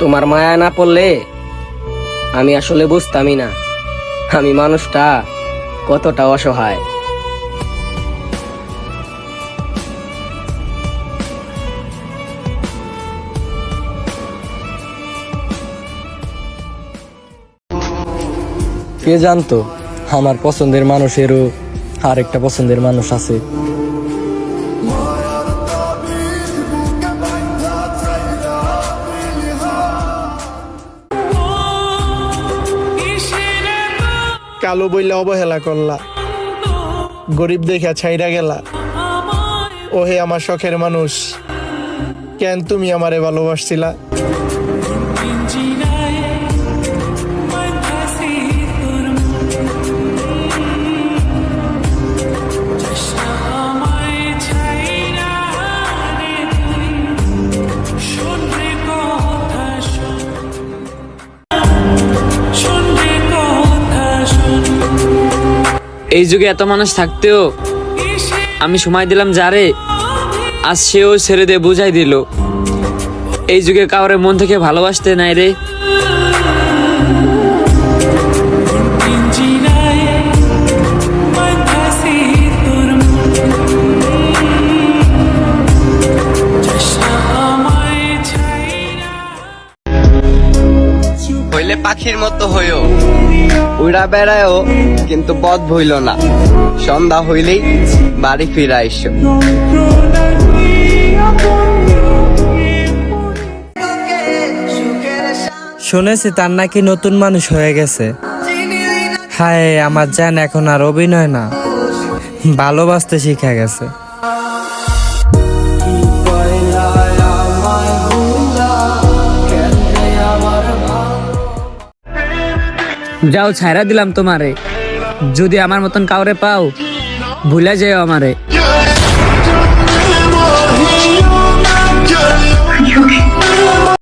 তোমার মায়া না পড়লে আমি আসলে বুঝতামই না। আমি মানুষটা কতটা অসহায়। কে জানতো, আমার পছন্দের মানুষেরও আরেকটা পছন্দের মানুষ আছে। কালো বইলা অবহেলা করলা। গরিব দেখা ছাইরা গেলা। ওহে আমার শখের মানুষ, কেন তুমি আমারে ভালোবাসছিলা? এই যুগে এত মানুষ থাকতেও আমি সময় দিলাম যারে, আজ সেও ছেড়ে দিয়ে বুঝাই দিল। এই যুগে কাউরে মন থেকে ভালোবাসতে নাই রে। হইলে পাখির মতো হইও উড়া বেড়ায়ও কিন্তু পথ ভইল না। সন্ধ্যা হইলেই বাড়ি ফিরা এসো। শুনেছি তার নাকি নতুন মানুষ হয়ে গেছে। হায়, আমার জান এখন আর অভিনয় না। ভালোবাসতে শিখে গেছে। যাও ছাইরা দিলাম তোমারে। যদি আমার মতন কাউরে পাও ভুলে যেও আমারে।